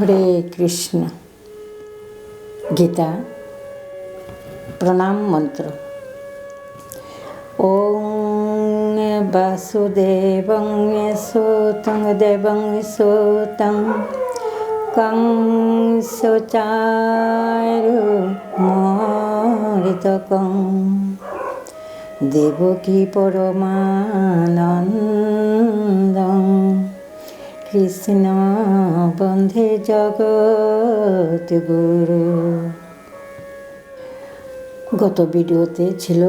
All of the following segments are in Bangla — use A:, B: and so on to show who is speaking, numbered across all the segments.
A: হরে কৃষ্ণ। গীতা প্রণাম মন্ত্র। ওং বাসুদেবং সুতং দেবং সুতং কংসচারু মরিতকং দেবকী পরমানন্দং কৃষ্ণ বন্ধে জগৎ গুরু। গত ভিডিওতে ছিল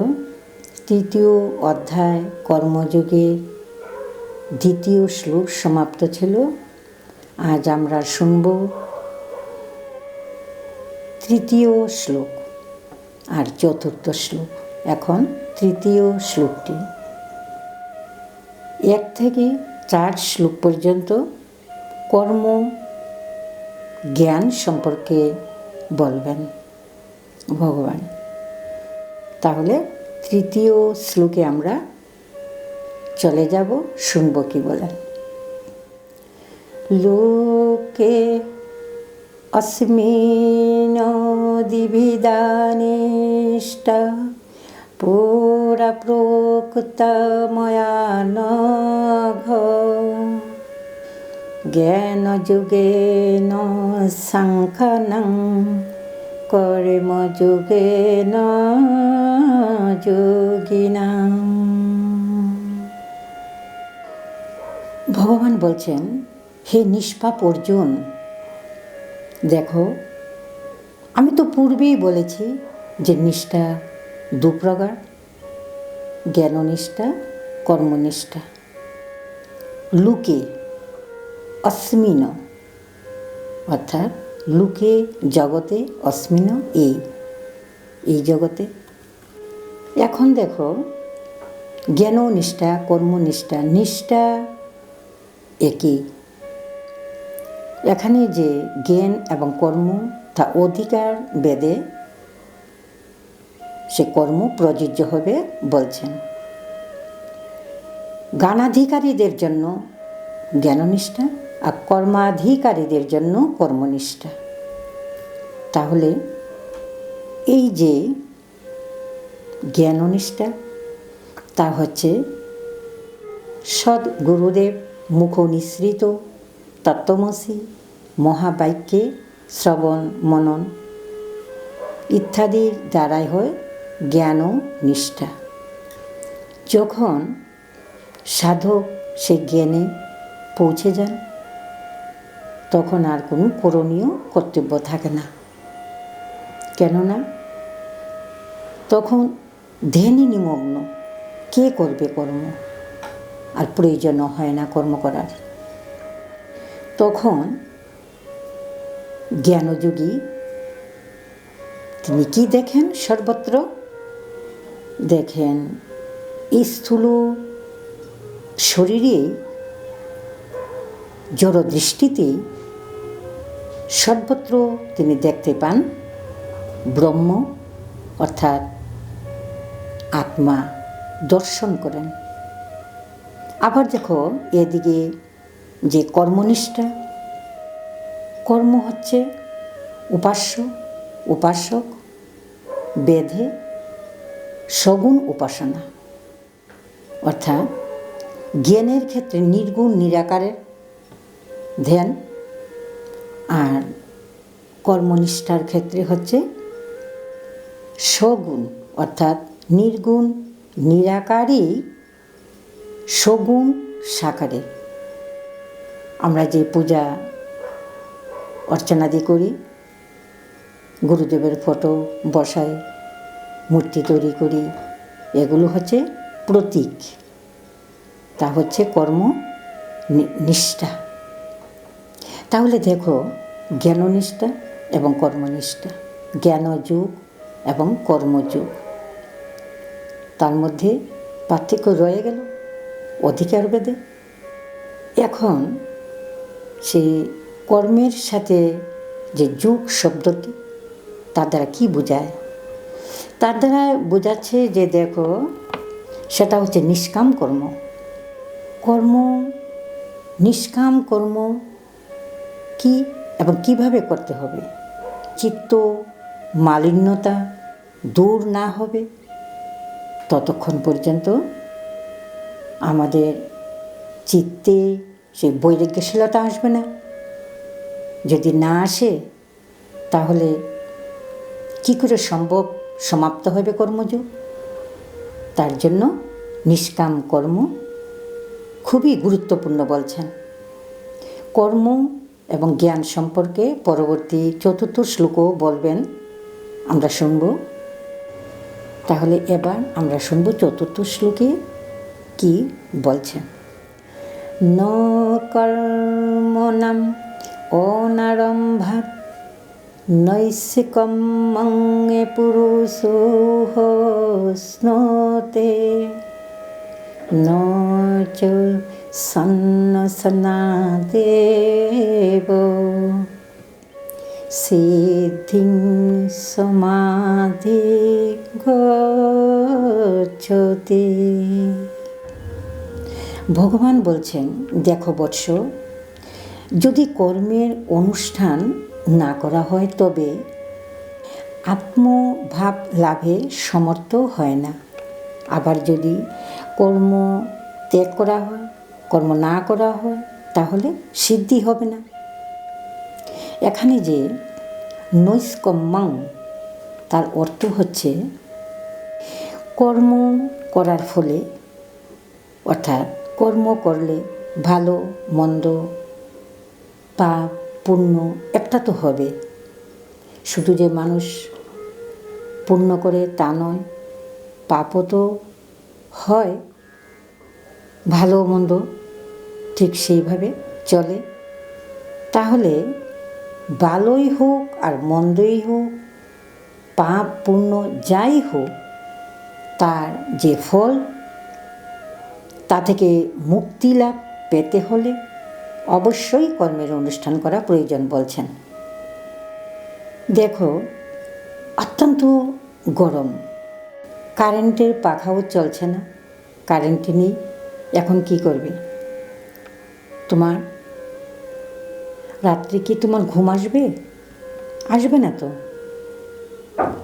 A: তৃতীয় অধ্যায় কর্মযোগের দ্বিতীয় শ্লোক সমাপ্ত ছিল। আজ আমরা শুনব তৃতীয় শ্লোক আর চতুর্থ শ্লোক। এখন তৃতীয় শ্লোকটি। এক থেকে চার শ্লোক পর্যন্ত কর্ম, জ্ঞান সম্পর্কে বলবেন ভগবান। তাহলে তৃতীয় শ্লোকে আমরা চলে যাব, শুনব কি বলেন। লোকে অস্মিন দিবিদানিষ্টা पुरा प्रोक्तमया नघ জ্ঞানযোগেন সাংখ্যানাং কর্মযোগেন যোগিনাং ভগবান বলছেন হে নিষ্পাপ অর্জুন দেখো আমি তো পূর্বেই বলেছি যে নিষ্ঠা দু প্রকার জ্ঞাননিষ্ঠা, কর্মনিষ্ঠা। লুকে অস্মিন অর্থাৎ লুকে জগতে অস্মিন এই এই জগতে। এখন দেখো, জ্ঞাননিষ্ঠা, কর্মনিষ্ঠা, নিষ্ঠা একই এখানে যে জ্ঞান এবং কর্ম, তা অধিকার, বেদে সে কর্ম প্রযোজ্য হবে বলছেন। জ্ঞানাধিকারীদের জন্য জ্ঞাননিষ্ঠা আর কর্মাধিকারীদের জন্য কর্মনিষ্ঠা। তাহলে এই যে জ্ঞাননিষ্ঠাা, তা হচ্ছে সৎ গুরুদেব মুখ নিঃসৃত তত্ত্বমসী, মহাবাক্যে শ্রবণ মনন ইত্যাদির দ্বারাই হয় জ্ঞান ও নিষ্ঠা। যখন সাধক সে জ্ঞানে পৌঁছে যান তখন আর কোনো করণীয় কর্তব্য থাকে না। কেননা তখন ধ্যানে নিমগ্ন, কে করবে কর্ম? আর প্রয়োজন হয় না কর্ম করার। তখন জ্ঞানযোগী তিনি কি দেখেন সর্বত্র? দেখেন, এই স্থূল শরীরে জড় দৃষ্টিতে সর্বত্র তিনি দেখতে পান ব্রহ্ম, অর্থাৎ আত্মা দর্শন করেন। আবার দেখো, এদিকে যে কর্মনিষ্ঠা, কর্ম হচ্ছে উপাস্য, উপাসক বেধে সগুণ উপাসনা। অর্থাৎ জ্ঞানের ক্ষেত্রে নির্গুণ, নিরাকারের ধ্যান আর কর্মনিষ্ঠার ক্ষেত্রে হচ্ছে সগুণ। অর্থাৎ নির্গুণ, নিরাকারই সগুণ সাকারে। আমরা যে পূজা অর্চনাদি করি, গুরুদেবের ফটো বসাই মূর্তি তৈরি করি। এগুলো হচ্ছে প্রতীক। তা হচ্ছে কর্ম নিষ্ঠা। তাহলে দেখো, জ্ঞাননিষ্ঠা এবং কর্মনিষ্ঠা। জ্ঞানযুগ এবং কর্মযুগ। তার মধ্যে পার্থক্য রয়ে গেল অধিকার বেদে। এখন সেই কর্মের সাথে যে যুগ শব্দটি তার দ্বারা কী বোঝায়? তার দ্বারা বোঝাচ্ছে যে দেখো, সেটা হচ্ছে নিষ্কাম কর্ম। কর্ম, নিষ্কাম কর্ম কি এবং কীভাবে করতে হবে? চিত্ত, মালিন্যতা দূর না হবে ততক্ষণ পর্যন্ত আমাদের চিত্তে সেই বৈরাগ্যশীলতা আসবে না। যদি না আসে, তাহলে কি করে সম্ভব? সমাপ্ত হবে কর্মযোগ। তার জন্য নিষ্কাম কর্ম খুবই গুরুত্বপূর্ণ বলছেন। কর্ম এবং জ্ঞান সম্পর্কে পরবর্তী চতুর্থ শ্লোকও বলবেন। আমরা শুনব। তাহলে এবার আমরা শুনব চতুর্থ শ্লোকে কি বলছেন। ন কর্মণাম অনারম্ভাত নৈশিকমঙ্গে পুরুষো স্নোতে ন চ সন্নসনাদেব সিদ্ধিং সমাধি গচ্ছতি ভগবান বলছেন, দেখো বৎস, যদি কর্মের অনুষ্ঠান না করা হয়, তবে আত্মভাব লাভে সমর্থ হয় না। আবার যদি কর্ম ত্যাগ করা হয়, কর্ম না করা হয়, তাহলে সিদ্ধি হবে না। এখানে যে নৈষ্কম্যাং, তার অর্থ হচ্ছে কর্ম করার ফলে, অর্থাৎ কর্ম করলে ভালো, মন্দ, পাপ পুণ্য একটা তো হবে। শুধু যে মানুষ পুণ্য করে তা নয়, পাপও তো হয়। ভালো মন্দ ঠিক সেইভাবে চলে। তাহলে ভালোই হোক আর মন্দই হোক, পাপ পুণ্য যাই হোক, তার যে ফল, তা থেকে মুক্তি লাভ পেতে হলে অবশ্যই কর্মের অনুষ্ঠান করা প্রয়োজন বলছেন। দেখো, অত্যন্ত গরম। কারেন্টের পাখাও চলছে না। কারেন্ট নেই, এখন কি করবে? তোমার রাত্রে কি তোমার ঘুম আসবে? আসবে না তো।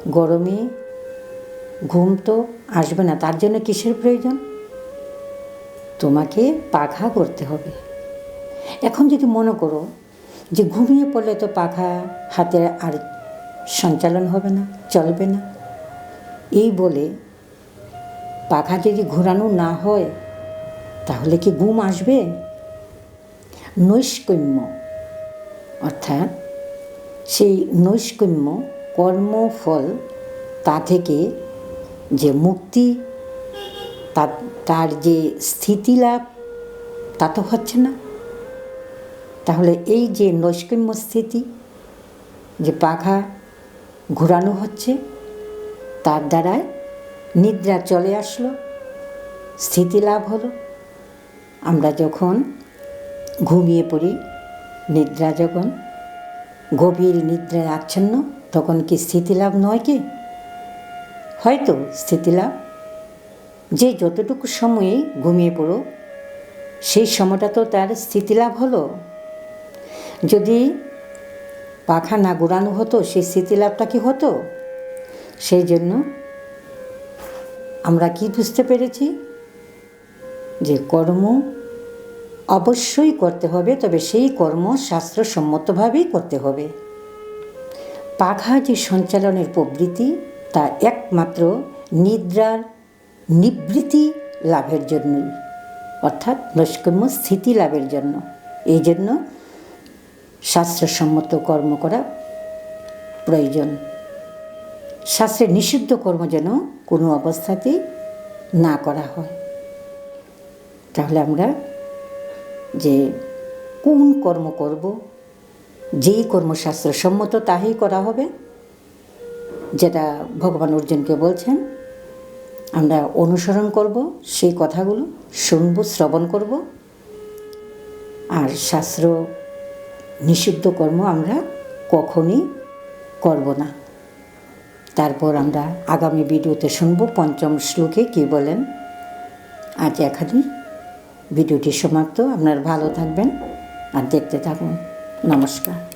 A: গরমে ঘুম তো আসবে না, তার জন্য কিসের প্রয়োজন? তোমাকে পাখা করতে হবে। এখন যদি মনে করো যে ঘুমিয়ে পড়লে তো পাখা হাতে আর সঞ্চালন হবে না, চলবে না। এই বলে পাখা যদি ঘোরানো না হয়, তাহলে কি ঘুম আসবে? নৈষ্কম্য, অর্থাৎ সেই নৈষ্কম্য কর্মফল তা থেকে যে মুক্তি তার যে স্থিতি লাভ, তা তো হচ্ছে না। তাহলে এই যে নৈষ্কম্য স্থিতি, যে পাখা ঘোরানো হচ্ছে, তার দ্বারায় নিদ্রা চলে আসলো, স্থিতি লাভ হলো। আমরা যখন ঘুমিয়ে পড়ি, নিদ্রা যখন গভীর নিদ্রায় আচ্ছন্ন, তখন কি স্থিতিলাভ নয় কি? হয়তো স্থিতিলাভ যে যতটুকু সময়ে ঘুমিয়ে পড়ো, সেই সময়টা তো তার স্থিতিলাভ হলো। যদি পাখা না ঘোরানো হতো, সেই স্মৃতিলাভটা কি হতো? সেই জন্য আমরা কি বুঝতে পেরেছি? যে কর্ম অবশ্যই করতে হবে, তবে সেই কর্ম শাস্ত্রসম্মতভাবেই করতে হবে। পাখা যে সঞ্চালনের প্রবৃত্তি, তা একমাত্র নিদ্রার নিবৃত্তি লাভের জন্যই, অর্থাৎ নৈষ্কম্য স্থিতি লাভের জন্য। এই জন্য শাস্ত্রসম্মত কর্ম করা প্রয়োজন। শাস্ত্রের নিষিদ্ধ কর্ম যেন কোনো অবস্থাতেই না করা হয়। তাহলে আমরা যে কোন কর্ম করব, যেই কর্মশাস্ত্র সম্মত তাই করা হবে, যেটা ভগবান অর্জুনকে বলছেন, আমরা অনুসরণ করব, সেই কথাগুলো শুনব, শ্রবণ করব, আর শাস্ত্র নিষিদ্ধ কর্ম আমরা কখনই করব না। তারপর আমরা আগামী ভিডিওতে শুনব পঞ্চম শ্লোকে কি বলেন। আজ এখানে ভিডিওটি সমাপ্ত। আপনার ভালো থাকবেন আর দেখতে থাকুন। নমস্কার।